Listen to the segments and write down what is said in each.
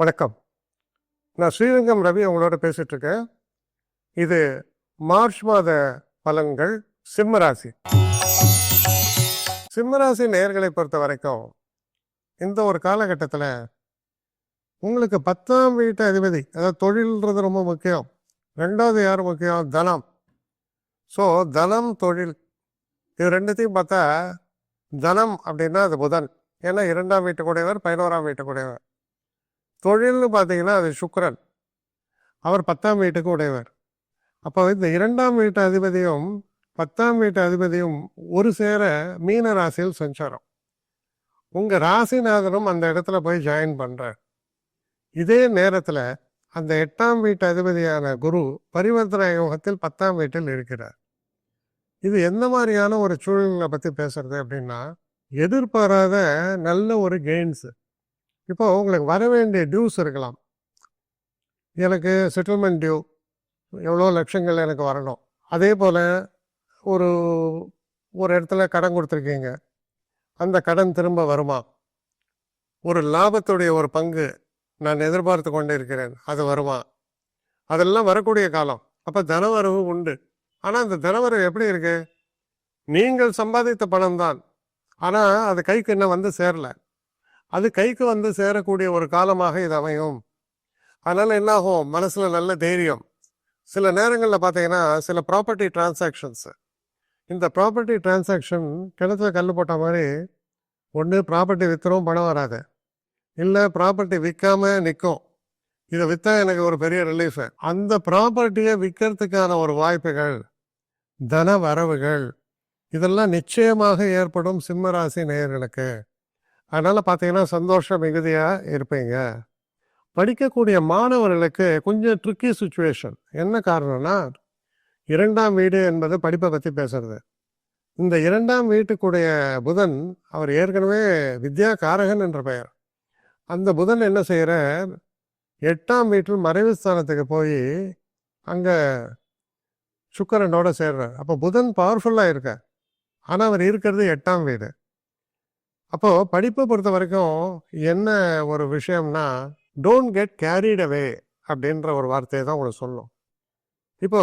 வணக்கம். நான் ஸ்ரீரங்கம் ரவி உங்களோட பேசிட்டு இருக்கேன் இது மார்ச் மாத பலன்கள் சிம்மராசி. சிம்மராசி நேர்களை பொறுத்த வரைக்கும் இந்த ஒரு காலகட்டத்தில் உங்களுக்கு பத்தாம் வீட்டு அதிபதி அதாவது தொழில்ன்றது ரொம்ப முக்கியம். ரெண்டாவது யார் முக்கியம்? தனம். ஸோ தனம் தொழில் இது ரெண்டுத்தையும் பார்த்தா தனம் அப்படின்னா அது புதன். ஏன்னா இரண்டாம் வீட்டுக்குடையவர் பதினோராம் வீட்டுக்குடையவர் தொழில்னு பார்த்தீங்கன்னா அது சுக்கரன். அவர் பத்தாம் வீட்டுக்கு உடையவர். அப்போ இந்த இரண்டாம் வீட்டு அதிபதியும் பத்தாம் வீட்டு அதிபதியும் ஒரு சேர மீன ராசியில் சஞ்சாரம். உங்கள் ராசிநாதனும் அந்த இடத்துல போய் ஜாயின் பண்ணுறார் இதே நேரத்தில் அந்த எட்டாம் வீட்டு அதிபதியான குரு பரிவர்த்தனை யோகத்தில் பத்தாம் வீட்டில் இருக்கிறார். இது எந்த மாதிரியான ஒரு சூழ்நிலை பற்றி பேசுறது அப்படின்னா எதிர்பாராத நல்ல ஒரு கெயின்ஸு இப்போ உங்களுக்கு வர வேண்டிய டியூஸ் இருக்கலாம். எனக்கு செட்டில்மெண்ட் டியூ எவ்வளோ லட்சங்கள் எனக்கு வரணும். அதே போல் ஒரு ஒரு இடத்துல கடன் கொடுத்துருக்கீங்க. அந்த கடன் திரும்ப வருமா? ஒரு லாபத்துடைய ஒரு பங்கு நான் எதிர்பார்த்து கொண்டு இருக்கிறேன். அது வருமா? அதெல்லாம் வரக்கூடிய காலம். அப்போ தனவரவு உண்டு. ஆனால் அந்த தனவரவு எப்படி இருக்குது நீங்கள் சம்பாதித்த பணம் தான் ஆனால் அது கைக்கு இன்னும் வந்து சேரலை. அது கைக்கு வந்து சேரக்கூடிய ஒரு காலமாக இது அமையும். அதனால என்ன ஆகும் மனசுல நல்ல தைரியம். சில நேரங்களில் பார்த்தீங்கன்னா சில ப்ராப்பர்ட்டி டிரான்சாக்ஷன்ஸ் இந்த ப்ராப்பர்ட்டி டிரான்சாக்ஷன் கிணத்துல கல் போட்ட மாதிரி ஒன்று ப்ராப்பர்ட்டி விற்றுறோம் பணம் வராது. இல்லை ப்ராப்பர்ட்டி விற்காம நிற்கும் இதை விற்றா எனக்கு ஒரு பெரிய ரிலீஃப் அந்த ப்ராப்பர்ட்டியை விற்கிறதுக்கான ஒரு வாய்ப்புகள் தன வரவுகள் இதெல்லாம் நிச்சயமாக ஏற்படும் சிம்மராசி நேயர்களுக்கு. அதனால் பார்த்தீங்கன்னா சந்தோஷம் மிகுதியாக இருப்பீங்க. படிக்கக்கூடிய மாணவர்களுக்கு கொஞ்சம் ட்ரிக்கி சுச்சுவேஷன் என்ன காரணம்னா இரண்டாம் வீடு என்பது படிப்பை பற்றி பேசுறது. இந்த இரண்டாம் வீட்டுக்குடைய புதன் அவர் ஏற்கனவே வித்யா காரகன் என்ற பெயர். அந்த புதன் என்ன செய்கிறார் எட்டாம் வீட்டில் மறைவு ஸ்தானத்துக்கு போய் அங்கே சுக்கரனோட சேர்றார். அப்போ புதன் பவர்ஃபுல்லாக இருக்கார். ஆனால் அவர் இருக்கிறது எட்டாம் வீடு. அப்போ படிப்பை பொறுத்த வரைக்கும் என்ன ஒரு விஷயம்னா டோன்ட் கெட் கேரிட் அவே அப்படின்ற ஒரு வார்த்தையை தான் உங்களுக்கு சொல்லும். இப்போ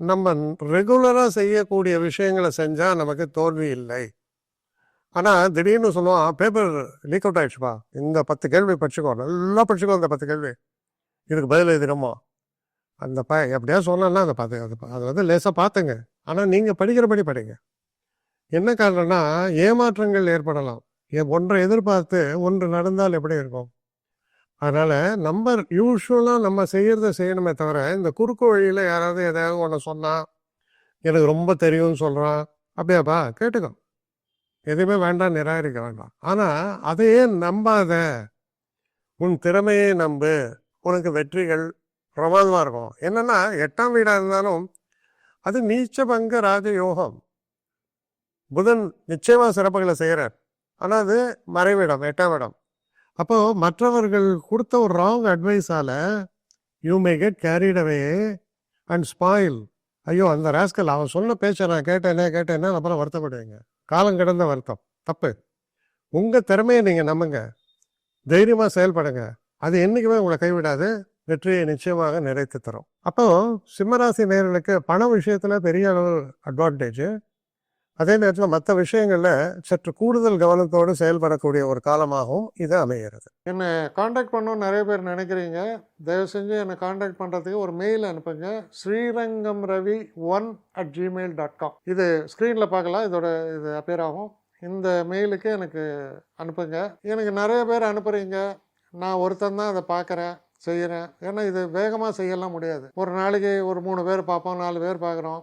நம்ம ரெகுலராக செய்யக்கூடிய விஷயங்களை செஞ்சால் நமக்கு தோல்வி இல்லை. ஆனால் திடீர்னு சொல்லுவோம் பேப்பர் லீக் அவுட் ஆயிடுச்சுப்பா. இந்த பத்து கேள்வி படிச்சுக்கோ. நல்லா படிச்சுக்கோ இந்த பத்து கேள்வி. இதுக்கு பதில் எழுதினோமோ அந்த ப எப்படியா சொன்னா அந்த பார்த்து அது அதை வந்து லேசாக பார்த்துங்க. ஆனால் நீங்கள் படிக்கிறபடி படிங்க. என்ன காரணம்னா ஏமாற்றங்கள் ஏற்படலாம். ஒன்றை எதிர்பார்த்து ஒன்று நடந்தால் எப்படி இருக்கும்? அதனால நம்ம யூஸ்வலாக நம்ம செய்யறத செய்யணுமே தவிர இந்த குறுக்கு வழியில் யாராவது எதாவது ஒன்று சொன்னா எனக்கு ரொம்ப தெரியும்னு சொல்கிறான் அப்படியாப்பா கேட்டுக்கோ. எதுவுமே வேண்டாம் நிராகரிக்க வேண்டாம். ஆனால் அதையே நம்பாத உன் திறமையை நம்பு உனக்கு வெற்றிகள் பிரமாதமாக இருக்கும். என்னன்னா எட்டாம் வீடாக இருந்தாலும் அது நீச்ச பங்க ராஜயோகம். புதன் நிச்சயமாக சிறப்புகளை செய்கிறார் ஆனால் அது மறைவிடம் எட்டாம் இடம் அப்போது மற்றவர்கள் கொடுத்த ஒரு wrong அட்வைஸால you may get carried away and spoil ஐயோ அந்த ராஸ்கல் அவன் சொன்ன பேச்சை நான் கேட்டேனே கேட்டேனே அப்புறம் வருத்தப்படுவீங்க. காலம் கடந்த வருத்தம் தப்பு. உங்கள் திறமையை நீங்கள் நம்புங்க. தைரியமாக செயல்படுங்க. அது என்னைக்குமே உங்களை கைவிடாது. வெற்றியை நிச்சயமாக நிறைத்து தரும். அப்போ சிம்மராசி நேர்களுக்கு பண விஷயத்தில் பெரிய அளவு அட்வான்டேஜ் அதே நேரத்தில் மற்ற விஷயங்களில் சற்று கூடுதல் கவனத்தோடு செயல்படக்கூடிய ஒரு காலமாகவும் இது அமைகிறது. என்னை காண்டாக்ட் பண்ணணும்னு நிறைய பேர் நினைக்கிறீங்க. தயவு செஞ்சு என்னை காண்டாக்ட் பண்ணுறதுக்கு ஒரு மெயில் அனுப்புங்க. Srirangam Ravi one at Gmail dot com இது ஸ்க்ரீனில் பார்க்கலாம். இதோட இது அப்பேர் ஆகும். இந்த மெயிலுக்கு எனக்கு அனுப்புங்க. எனக்கு நிறைய பேர் அனுப்புகிறீங்க நான் ஒருத்தன் தான் அதை பார்க்குறேன் செய்கிறேன் ஏன்னா இது வேகமாக செய்யலாம் முடியாது. ஒரு நாளைக்கு ஒரு மூணு பேர் பார்ப்போம் நாலு பேர் பார்க்குறோம்.